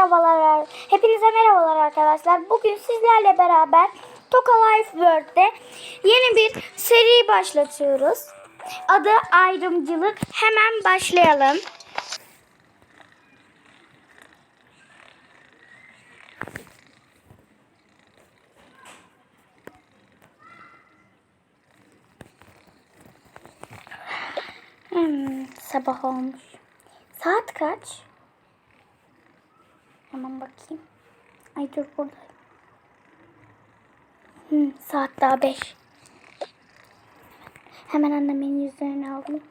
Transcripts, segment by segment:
merhabalar. Hepinize merhabalar arkadaşlar. Bugün sizlerle beraber Toka Life World'de yeni bir seri başlatıyoruz. Adı ayrımcılık. Hemen başlayalım. Hmm, sabah olmuş. Saat kaç? Hemen bakayım. Ay dur burada. Hmm, saat daha 5. Hemen annemin yüzlerini alayım.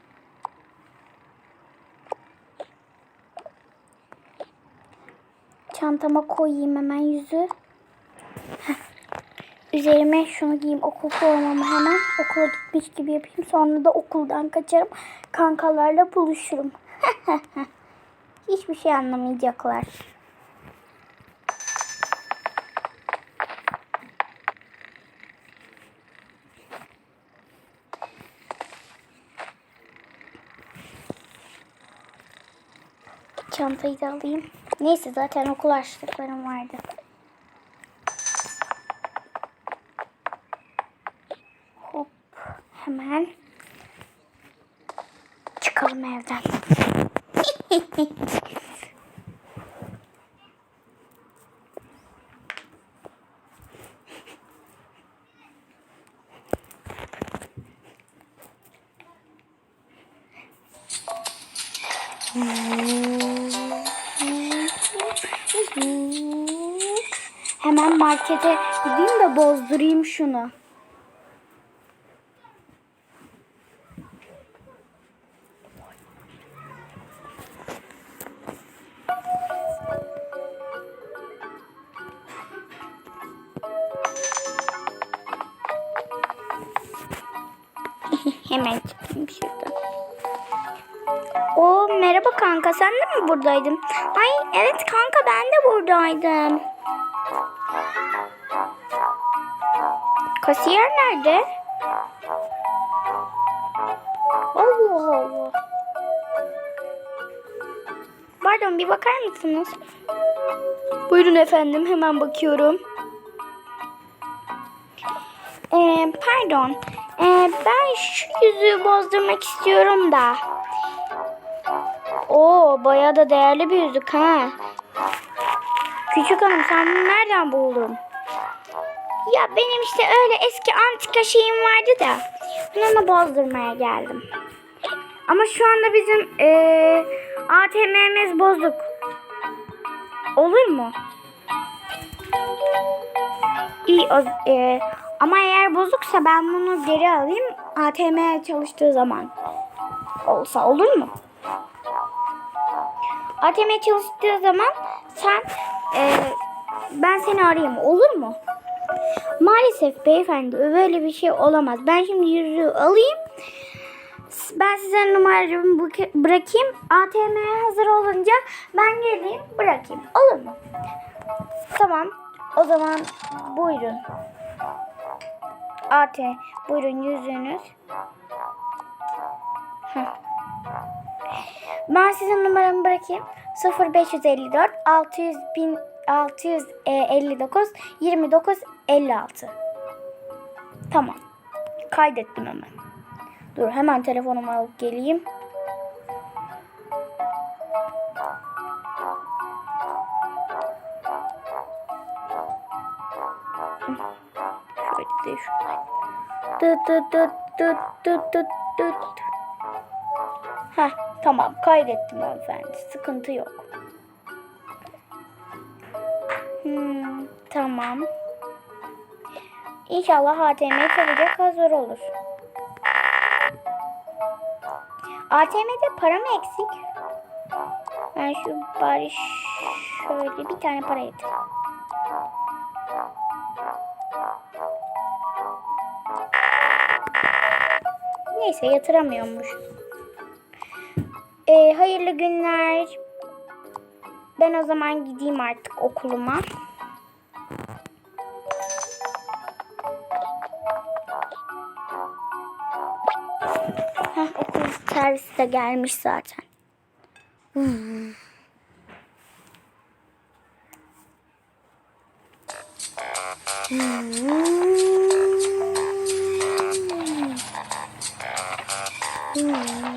Çantama koyayım hemen yüzü. Heh. Üzerime şunu giyeyim okul formamı hemen okula gitmiş gibi yapayım. Sonra da okuldan kaçarım. Kankalarla buluşurum. Hiçbir şey anlamayacaklar. Çantayı da alayım. Neyse zaten okul açlıklarım vardı. Hop hemen çıkalım evden. bozdurayım şunu. Hemen çıkayım şuradan. O merhaba kanka sen de mi buradaydın? Ay evet kanka ben de buradaydım. Kasiyer nerede? Allah Allah. Pardon bir bakar mısınız? Buyurun efendim hemen bakıyorum. Ee, pardon. Ee, ben şu yüzüğü bozdurmak istiyorum da. Oo bayağı da değerli bir yüzük ha. Küçük hanım sen bunu nereden buldun? Ya benim işte öyle eski antika şeyim vardı da. Bunu bozdurmaya geldim. Ama şu anda bizim eee ATM'miz bozuk. Olur mu? İyi o, eee, ama eğer bozuksa ben bunu geri alayım. ATM çalıştığı zaman olsa olur mu? ATM çalıştığı zaman sen e, ben seni arayayım olur mu? Maalesef beyefendi böyle bir şey olamaz. Ben şimdi yüzüğü alayım. Ben size numaramı bırakayım. ATM'ye hazır olunca ben geleyim bırakayım. Olur mu? Tamam. O zaman buyurun. AT buyurun yüzüğünüz. Heh. Ben sizin numaramı bırakayım. 0554 600 bin 659 29 56. Tamam. Kaydettim hemen. Dur hemen telefonumu alıp geleyim. Şöyle de şuradan. Dıt dıt dıt dıt dıt dıt dıt. Tamam kaydettim hanımefendi. Sıkıntı yok. Hmm, tamam. İnşallah ATM çabucak hazır olur. ATM'de para mı eksik? Ben şu bari şöyle bir tane para yeter. Neyse yatıramıyormuş. Ee, hayırlı günler. Ben o zaman gideyim artık okuluma. de gelmiş zaten. Hmm. Hmm. Hmm.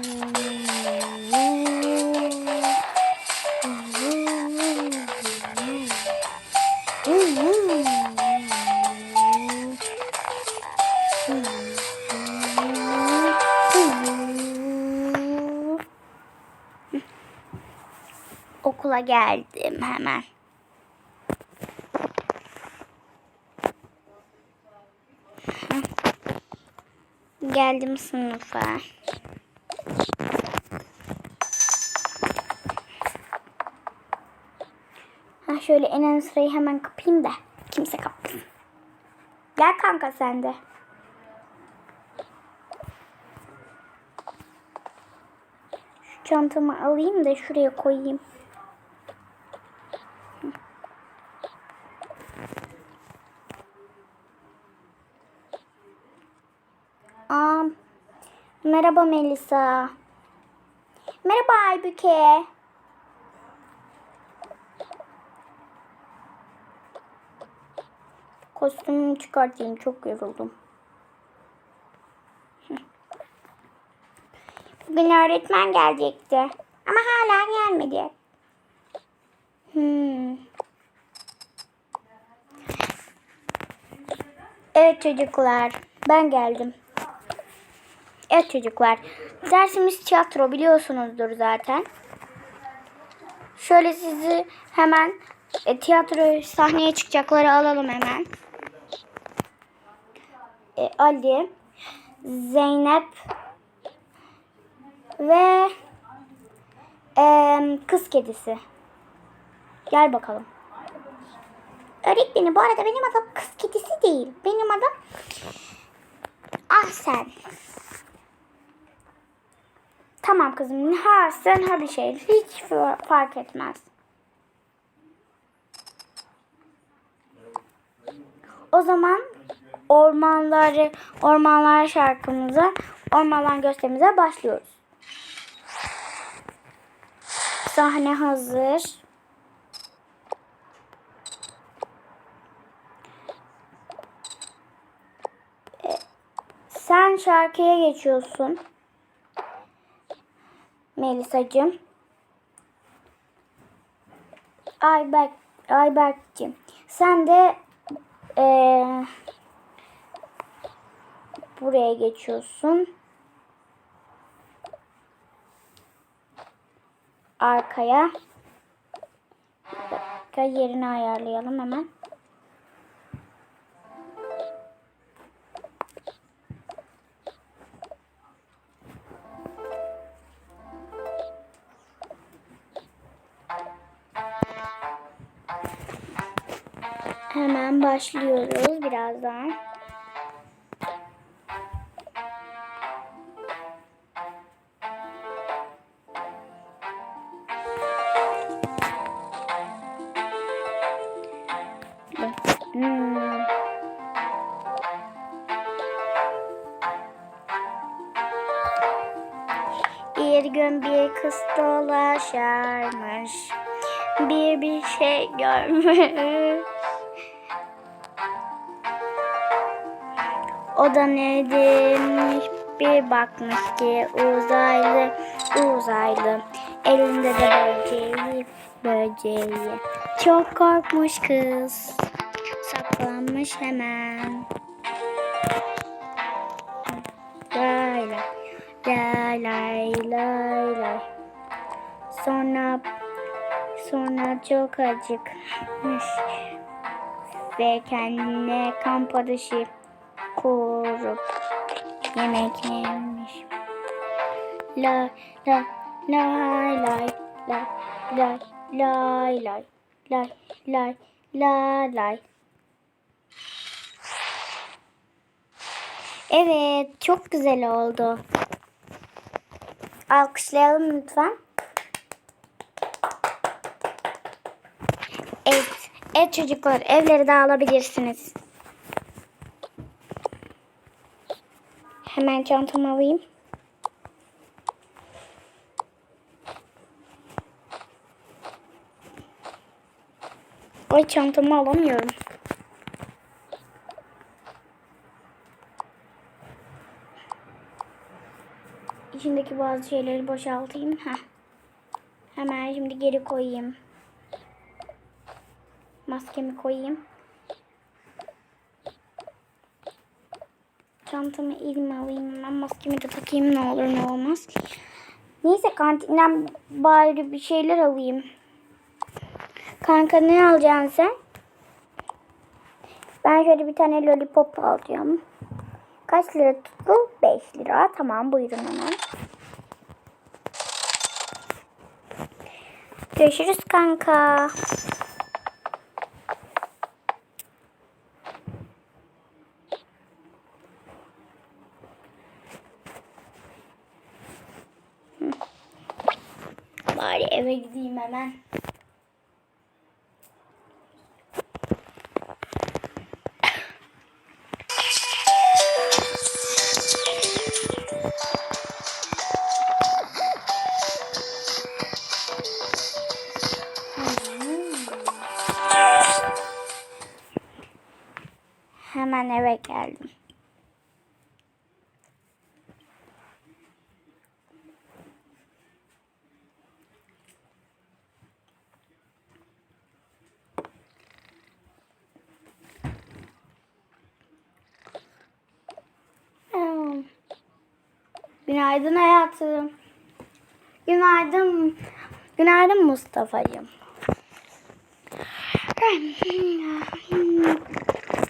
Geldim hemen. Geldim sınıfa. Ha şöyle en ön sırayı hemen kapayım da kimse kapmasın. Gel kanka sen de. Şu çantamı alayım da şuraya koyayım. Merhaba Melisa. Merhaba Aybüke. Kostümümü çıkartayım. Çok yoruldum. Bugün öğretmen gelecekti. Ama hala gelmedi. Hmm. Evet çocuklar. Ben geldim. Evet çocuklar. Dersimiz tiyatro biliyorsunuzdur zaten. Şöyle sizi hemen e, tiyatro sahneye çıkacakları alalım hemen. E, Ali, Zeynep ve e, kız kedisi. Gel bakalım. Öğretmenim bu arada benim adım kız kedisi değil. Benim adım Ahsen. Tamam kızım. Ha sen ha bir şey. Hiç fa- fark etmez. O zaman ormanları ormanlar şarkımıza ormanlar gösterimize başlıyoruz. Sahne hazır. E, Sen şarkıya geçiyorsun. Melisacığım. Ayberk, Ayberk'cim. Sen de eee, buraya geçiyorsun. Arkaya. Dakika yerini ayarlayalım hemen. Başlıyoruz birazdan. Bir gün bir kız dolaşarmış. Bir bir şey görmüş. O da ne demiş bir bakmış ki uzaylı uzaylı. Elinde de böceği böceği. Çok korkmuş kız. Saklanmış hemen. Lay lay lay lay lay sonra sonra çok acıkmış ve kendine kamp ateşi kurup yemek yemiş. La la lay lay lay lay lay lay lay lay lay lay. Evet, çok güzel oldu. Alkışlayalım lütfen. Evet, evet çocuklar, evleri de Hemen çantamı alayım. Ay çantamı alamıyorum. İçindeki bazı şeyleri boşaltayım. Heh. Hemen şimdi geri koyayım. Maskemi koyayım. Çantamı elime alayım. Hemen maskemi de takayım ne olur ne olmaz. Neyse kantinden bari bir şeyler alayım. Kanka ne alacaksın sen? Ben şöyle bir tane lollipop alacağım. Kaç lira tuttu? 5 lira. Tamam buyurun hemen. Görüşürüz kanka. Hı. Bari eve gideyim hemen. Hemen eve geldim. Hmm. Günaydın hayatım. Günaydın. Günaydın Mustafa'cığım.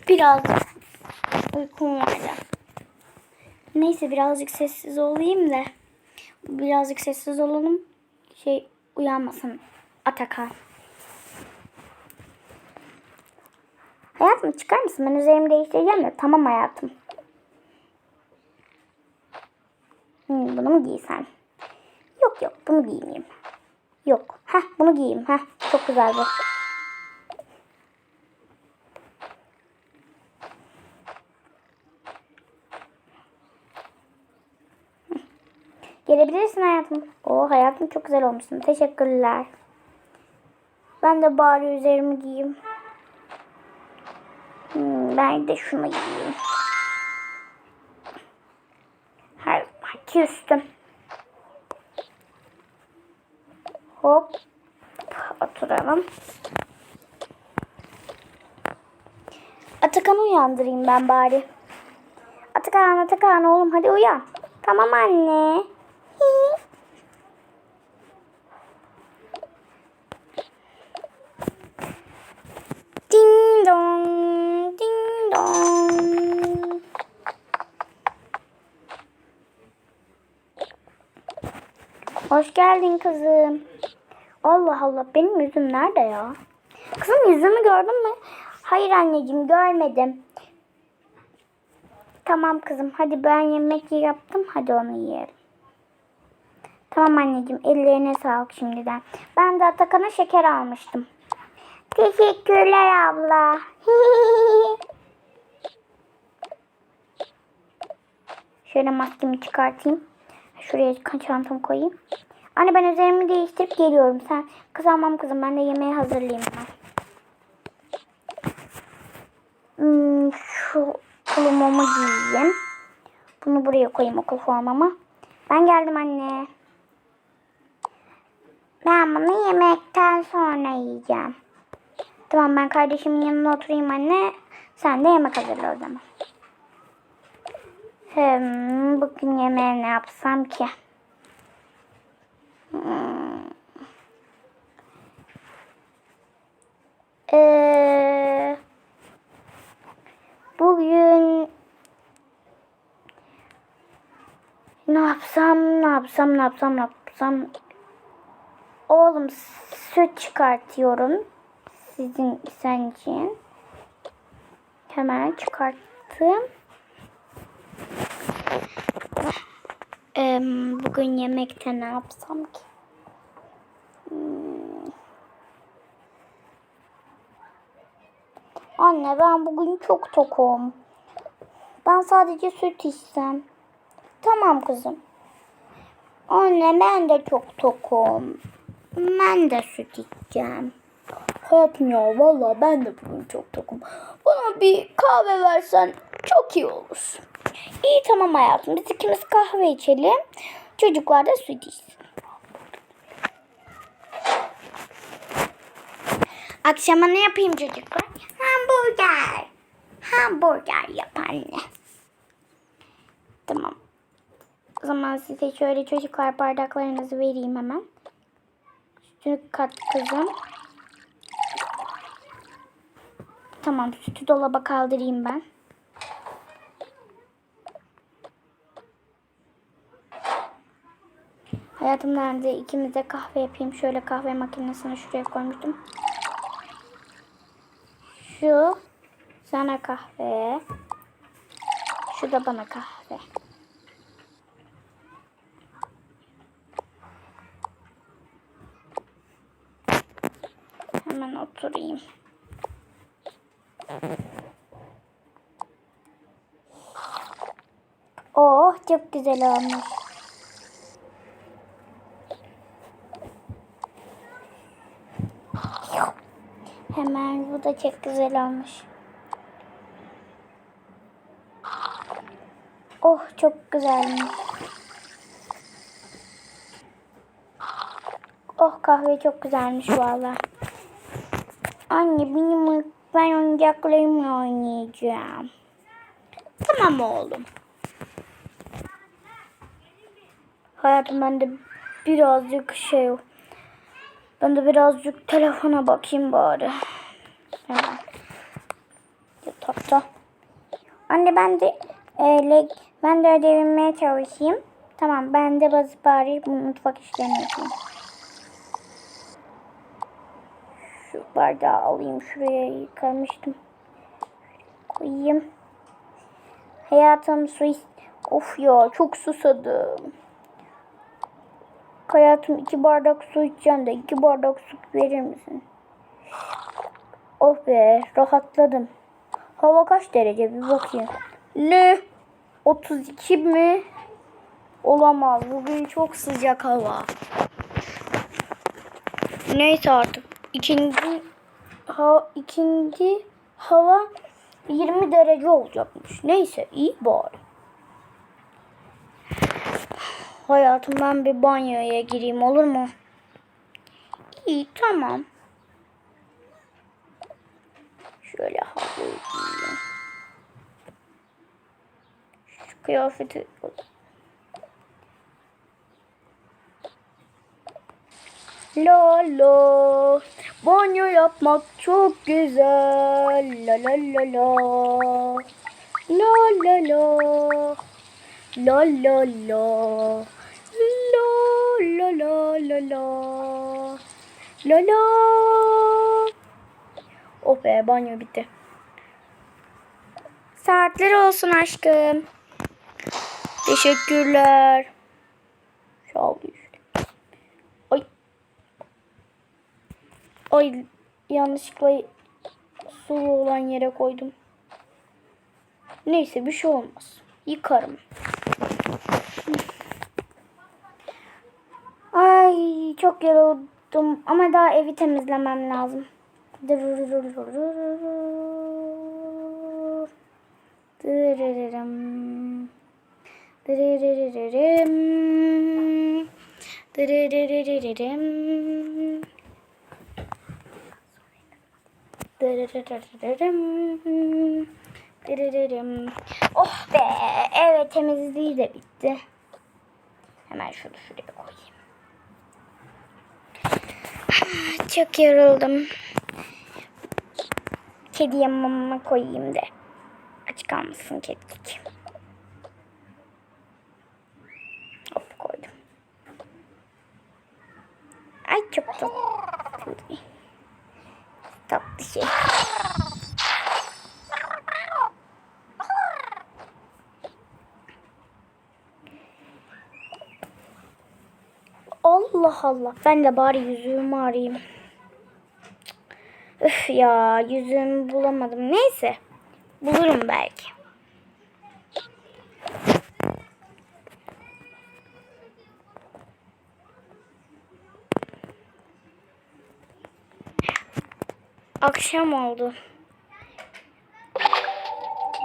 Biraz uykum vardı. Neyse birazcık sessiz olayım da. Birazcık sessiz olalım. Şey uyanmasın Atakan. Hayatım çıkar mısın? Ben üzerimi değiştireceğim de. Tamam hayatım. Hmm, bunu mu giysen? Yok yok bunu giymeyeyim. Yok. Heh bunu giyeyim. Heh çok güzel bu. Gelebilirsin hayatım. O hayatım çok güzel olmuşsun. Teşekkürler. Ben de bari üzerimi giyeyim. Hmm, ben de şunu giyeyim. Üstüm. Hop. Oturalım. Atakan'ı uyandırayım ben bari. Atakan, Atakan oğlum hadi uyan. Tamam anne. Geldin kızım. Allah Allah benim yüzüm nerede ya? Kızım yüzümü gördün mü? Hayır anneciğim görmedim. Tamam kızım hadi ben yemek yaptım hadi onu yiyelim. Tamam anneciğim ellerine sağlık şimdiden. Ben de Atakan'a şeker almıştım. Teşekkürler abla. Şöyle maskemi çıkartayım. Şuraya çantamı koyayım. Anne ben üzerimi değiştirip geliyorum. Sen kızamam kızım. Ben de yemeği hazırlayayım ben. Hmm, şu tulumumu giyeyim. Bunu buraya koyayım okul formamı. Ben geldim anne. Ben bunu yemekten sonra yiyeceğim. Tamam ben kardeşimin yanına oturayım anne. Sen de yemek hazırla o zaman. Hmm, bugün yemeğe ne yapsam ki? Ee, bugün ne yapsam, ne yapsam, ne yapsam, ne yapsam. Oğlum süt çıkartıyorum. Sizin sen için. Hemen çıkarttım. Ee, bugün yemekte ne yapsam ki? Hmm. Anne ben bugün çok tokum. Ben sadece süt içsem. Tamam kızım. Anne ben de çok tokum. Ben de süt içeceğim. Hayatım ya valla ben de bugün çok tokum. Bana bir kahve versen çok iyi olur. İyi tamam hayatım biz ikimiz kahve içelim. Çocuklar da süt içsin. Akşama ne yapayım çocuklar? Hamburger. Hamburger yap anne. Tamam. O zaman size şöyle çocuklar bardaklarınızı vereyim hemen. Sütünü kat kızım. Tamam sütü dolaba kaldırayım ben. Hayatım nerede? İkimiz de kahve yapayım. Şöyle kahve makinesini şuraya koymuştum. Şu sana kahve. Şu da bana kahve. Hemen oturayım. Oh çok güzel olmuş. Hemen bu da çok güzel olmuş. Oh çok güzelmiş. Oh kahve çok güzelmiş valla. Anne benim ben oyuncaklarımla oynayacağım. Tamam oğlum. Hayatım ben de birazcık şey ben de birazcık telefona bakayım bari. Hemen. Yatakta. Anne ben de e, ben de ödevime çalışayım. Tamam ben de basıp bari mutfak işlerini yapayım. Şu bardağı alayım şuraya yıkamıştım. Koyayım. Hayatım su Of ya çok susadım. Hayatım iki bardak su içeceğim de iki bardak su verir misin? Oh be rahatladım. Hava kaç derece bir bakayım. Ne? 32 mi? Olamaz. Bugün çok sıcak hava. Neyse artık. İkinci ha, ikinci hava 20 derece olacakmış. Neyse iyi bari. Hayatım ben bir banyoya gireyim olur mu? İyi tamam. Şöyle havluyu giyeyim. Şu kıyafeti La la banyo yapmak çok güzel la la la la la la la La la la. La la la la la. La. Oh be banyo bitti. Saatler olsun aşkım. Teşekkürler. Sağ. Ay. Ay yanlışlıkla sulu olan yere koydum. Neyse bir şey olmaz. Yıkarım. Ay çok yoruldum ama daha evi temizlemem lazım. Dırırırım. Dırırırırım. Dırırırırım. Dırırırırım. Dırırırım. Oh be evet temizliği de bitti. Hemen şunu şuraya koyayım. Çok yoruldum. Kediye mama koyayım da. Aç kalmasın kedicik. Hop koydum. Ay çok tatlı. Tatlı şey. Allah. Ben de bari yüzüğümü arayayım. Üf ya yüzüğümü bulamadım. Neyse. Bulurum belki. Akşam oldu.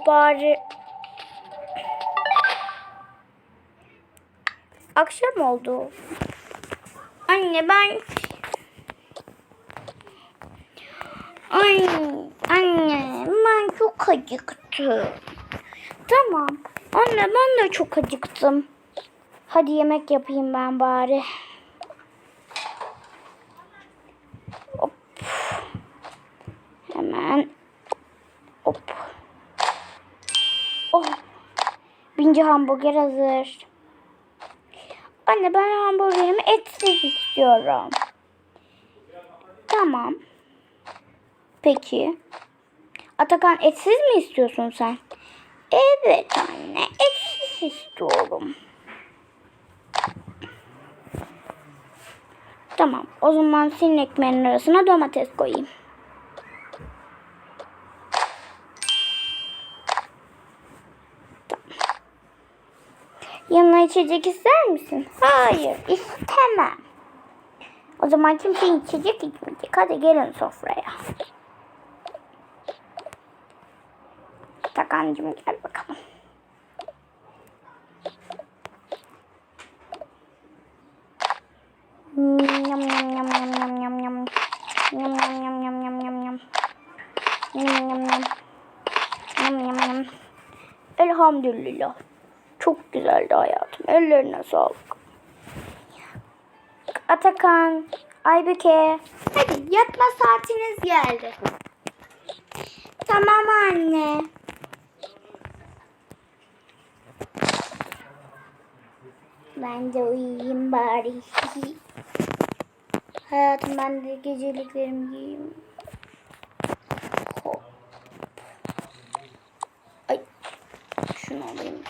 Bari Akşam oldu. Anne ben Ay anne ben çok acıktım. Tamam. Anne ben de çok acıktım. Hadi yemek yapayım ben bari. Hop. Hemen. Hop. Oh. Binci hamburger hazır. Anne ben hamburgerimi etsiz istiyorum. Tamam. Peki. Atakan etsiz mi istiyorsun sen? Evet anne etsiz istiyorum. Tamam o zaman senin ekmeğinin arasına domates koyayım. Yanına içecek ister misin? Hayır istemem. O zaman kimse içecek içmeyecek. Hadi gelin sofraya. Takancım gel bakalım. Yum, yum, yum, yum, yum, yum, yum. Yum, yum, yum, yum, yum, yum, yum. Yum, yum, yum. Yum, yum, yum. Elhamdülillah. Çok güzeldi hayatım. Ellerine sağlık. Atakan, Aybüke. Hadi yatma saatiniz geldi. Tamam anne. Ben de uyuyayım bari. Hayatım ben de geceliklerimi giyeyim. Hop. Ay. Şunu alayım.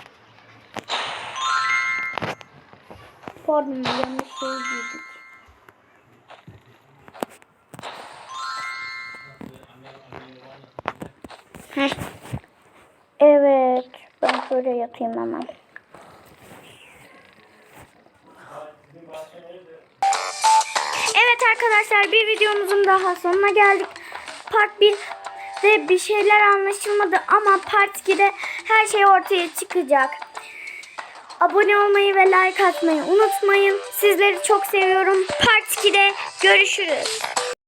Pardon yanlış şey. Evet. Ben şöyle yatayım hemen. Evet arkadaşlar bir videomuzun daha sonuna geldik. Part 1 de bir şeyler anlaşılmadı ama Part 2'de her şey ortaya çıkacak. Abone olmayı ve like atmayı unutmayın. Sizleri çok seviyorum. Part 2'de görüşürüz.